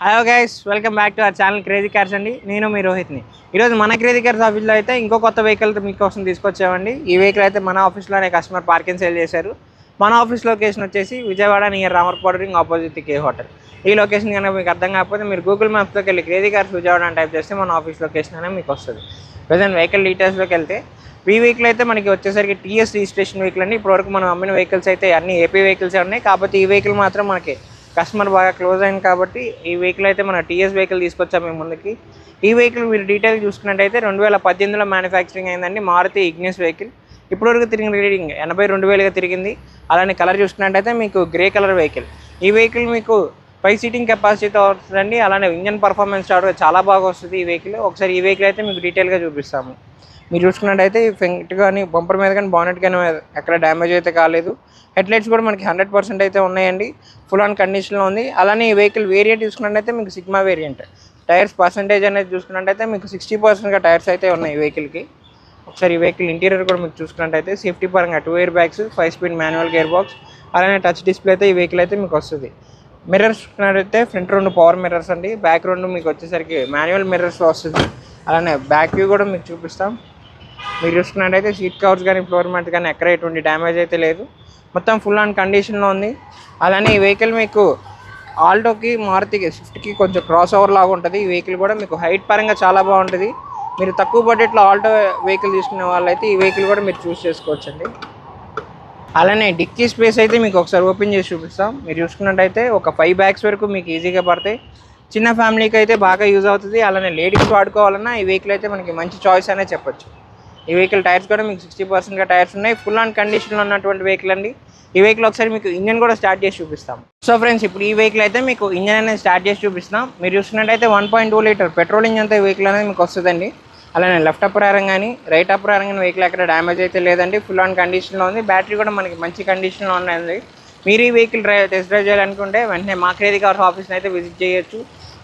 Hello guys welcome back to our channel crazy cars అండి. నేను మీ రోహిత్ని. ఈరోజు మన క్రేజీ కార్స్ ఆఫీస్లో అయితే ఇంకో కొత్త వెహికల్ మీకోసం తీసుకొచ్చామండి. ఈ వెహికల్ అయితే మన ఆఫీస్లోనే కస్టమర్ పార్కింగ్ సేల్ చేశారు. మన ఆఫీస్ లొకేషన్ వచ్చేసి Vijayawada near Ramarpadu ring opposite K hotel ఈ లొకేషన్ కనుక మీకు అర్థం కాకపోతే మీరు గూగుల్ మ్యాప్స్లోకి వెళ్ళి క్రేజీ కార్స్ విజయవాడ అని టైప్ చేస్తే మన ఆఫీస్ లొకేషన్ అనేది మీకు వస్తుంది. ప్రజెంట్ వెహికల్ డీటెయిల్స్లోకి వెళ్తే ఈ వెహికల్ అయితే మనకి వచ్చేసరికి టీఎస్ రిజిస్ట్రేషన్ వెహికల్ అండి. ఇప్పటివరకు మనం అమ్మిన వెహికల్స్ అయితే అన్ని ఏపీ వెహికల్స్ ఉన్నాయి. కాకపోతే ఈ వెహికల్ మాత్రం మనకి కస్టమర్ బాగా క్లోజ్ అయింది కాబట్టి ఈ వెహికల్ అయితే మన టీఎస్ వెహికల్ తీసుకొచ్చాం మేము ముందుకి. ఈ వెహికల్ మీరు డీటెయిల్ చూసుకున్నట్టయితే రెండు వేల పద్దెనిమిదిలో మ్యానుఫ్యాక్చరింగ్ అయిందండి మారుతి ఇగ్నిస్ వెహికల్. ఇప్పటివరకు తిరిగిన రీడింగ్ ఎనభై రెండు వేలుగా తిరిగింది. అలానే కలర్ చూసుకున్నట్టయితే మీకు గ్రే కలర్ వెహికల్. ఈ వెహికల్ మీకు ఫైవ్ సీటింగ్ కెపాసిటీతో వస్తుందండి అలానే ఇంజన్ పర్ఫార్మెన్స్ చాలా బాగా వస్తుంది ఈ వెహికల్ ఒకసారి ఈ వెహికల్ అయితే మీకు డీటెయిల్గా చూపిస్తాము. మీరు చూసుకున్నట్టయితే ఈ ఫ్రంట్ కానీ బంపర్ మీద కానీ బానెట్ కానీ ఎక్కడ డ్యామేజ్ అయితే కాలేదు. హెడ్లైట్స్ కూడా మనకి హండ్రెడ్ పర్సెంట్ అయితే ఉన్నాయండి. ఫుల్ ఆన్ కండిషన్లో ఉంది. అలానే ఈ వెహికల్ వేరియంట్ చూసుకున్నట్టయితే మీకు సిగ్మా వేరియంట్ టైర్స్ పర్సంటేజ్ అనేది చూసుకున్నట్టయితే మీకు సిక్స్టీ పర్సెంట్గా టైర్స్ అయితే ఉన్నాయి ఈ వెహికల్కి ఒకసారి ఈ వెహికల్ ఇంటీరియర్ కూడా మీకు చూసుకున్నట్టయితే సేఫ్టీ పరంగా two air bags five speed manual gear box అలానే టచ్ డిస్ప్లే అయితే ఈ వెహికల్ అయితే మీకు వస్తుంది. మిర్రర్స్ చూసినట్లయితే ఫ్రంట్ రెండు పవర్ మిర్రర్స్ అండి బ్యాక్ రెండు మీకు వచ్చేసరికి మాన్యువల్ మిర్రర్స్ వస్తుంది. అలానే బ్యాక్ వ్యూ కూడా మీకు చూపిస్తాం. మీరు చూసుకున్నట్టయితే సీట్ కవర్స్ కానీ ఫ్లోర్ మ్యాట్ కానీ ఎక్కడ ఎటువంటి డ్యామేజ్ అయితే లేదు. మొత్తం ఫుల్ ఆన్ కండిషన్లో ఉంది. అలానే ఈ వెహికల్ మీకు ఆల్టోకి మారుతికి స్విఫ్ట్కి కొంచెం క్రాస్ ఓవర్ లాగా ఉంటుంది. ఈ వెహికల్ కూడా మీకు హైట్ పరంగా చాలా బాగుంటుంది. మీరు తక్కువ బడ్జెట్లో ఆల్టో వెహికల్ తీసుకునే వాళ్ళైతే ఈ వెహికల్ కూడా మీరు చూస్ చేసుకోవచ్చండి. అలానే డిక్కీ స్పేస్ అయితే మీకు ఒకసారి ఓపెన్ చేసి చూపిస్తాం. మీరు చూసుకున్నట్టయితే ఒక ఫైవ్ బ్యాగ్స్ వరకు మీకు ఈజీగా పడతాయి. చిన్న ఫ్యామిలీకి అయితే బాగా యూజ్ అవుతుంది. అలానే లేడీస్ వాడుకోవాలన్నా ఈ వెహికల్ అయితే మనకి మంచి చాయిస్ అనే చెప్పొచ్చు. ఈ వెహికల్ టైర్స్ కూడా మీకు సిక్స్టీ పర్సెంట్గా టైర్స్ ఉన్నాయి. ఫుల్ ఆన్ కండిషన్లో ఉన్నటువంటి వెహికల్ అండి. ఈ వెహికల్ ఒకసారి మీకు ఇంజన్ కూడా స్టార్ట్ చేసి చూపిస్తాం. సో ఫ్రెండ్స్ ఇప్పుడు ఈ వెహికల్ అయితే మీకు ఇంజన్ అనేది స్టార్ట్ చేసి చూపిస్తాం మీరు చూసినట్టయితే one point two litre petrol ఇంజన్తో అయితే వెహికల్ అనేది మీకు వస్తుందండి. అలానే లెఫ్ట్ అప్రారం కానీ రైట్ అప్రారం కానీ వెహికల్ ఎక్కడ డ్యామేజ్ అయితే లేదండి. ఫుల్ ఆన్ కండిషన్లో ఉంది. బ్యాటరీ కూడా మనకి మంచి కండిషన్లో ఉన్నది. మీరు ఈ వెహికల్ డ్రైవ్ టెస్ట్ డ్రైవ్ చేయాలనుకుంటే వెంటనే మా క్రేది కార్స్ ఆఫీస్ని అయితే విజిట్ చేయొచ్చు.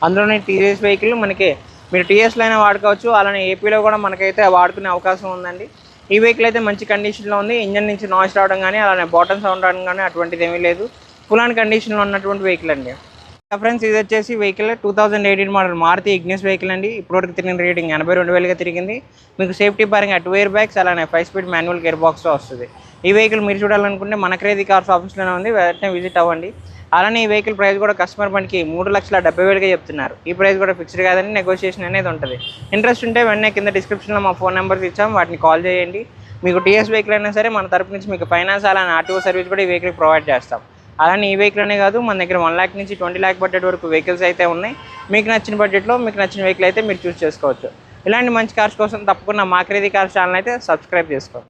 అందులోనే టీజీఎస్ వెహికల్ మనకి మీరు టీఎస్లో అయినా వాడుకోవచ్చు. అలానే ఏపీలో కూడా మనకైతే వాడుకునే అవకాశం ఉందండి. ఈ వెహికల్ అయితే మంచి కండిషన్లో ఉంది. ఇంజన్ నుంచి నాయిస్ రావడం కానీ అలానే బాటమ్ సౌండ్ రావడం కానీ అటువంటిది ఏమీ లేదు ఫుల్ ఆన్ కండిషన్లో ఉన్నటువంటి వెహికల్ అండి. ఫ్రెండ్స్ ఇది వచ్చేసి vehicle two thousand eighteen model Maruti Ignis vehicle అండి. ఇప్పటివరకు తిరిగిన రేటింగ్ ఎనభై రెండు వేలుగా తిరిగింది. మీకు సేఫ్టీ పరంగా టూ ఇయర్ బ్యాగ్స్ అలానే ఫైవ్ స్పీడ్ మాన్యువల్ గేర్ బాక్స్తో వస్తుంది. ఈ వెహికల్ మీరు చూడాలనుకుంటే మన క్రేజీ కార్స్ ఆఫీస్లోనే ఉంది. వెంటనే విజిట్ అవ్వండి. అలానే ఈ వెహికల్ ప్రైస్ కూడా కస్టమర్ మనకి మూడు లక్షల డెబ్బై వేలుగా చెప్తున్నారు. ఈ ప్రైస్ కూడా ఫిక్స్డ్ కాదని నెగోషియేషన్ అనేది ఉంటుంది. ఇంట్రెస్ట్ ఉంటే వెంటనే కింద డిస్క్రిప్షన్లో మా ఫోన్ నెంబర్స్ ఇచ్చాం. వాటిని కాల్ చేయండి. మీకు టీఎస్ వెహికల్ అయినా సరే మన తరపు నుంచి మీకు ఫైనాన్స్ అలానే ఆర్టీఓ సర్వీస్ కూడా ఈ వెహికల్ ప్రొవైడ్ చేస్తాం. అలానే ఈ వెహికల్ అనే కాదు మన దగ్గర వన్ ల్యాక్ నుంచి ట్వంటీ ల్యాక్ బడ్జెట్ వరకు వెహికల్స్ అయితే ఉన్నాయి. మీకు నచ్చిన బడ్జెట్లో మీకు నచ్చిన వెహికల్ అయితే మీరు చూస్ చేసుకోవచ్చు. ఇలాంటి మంచి కార్స్ కోసం తప్పకుండా మాక్రేది కార్ కార్స్ ఛానల్ అయితే సబ్స్క్రైబ్ చేసుకోండి.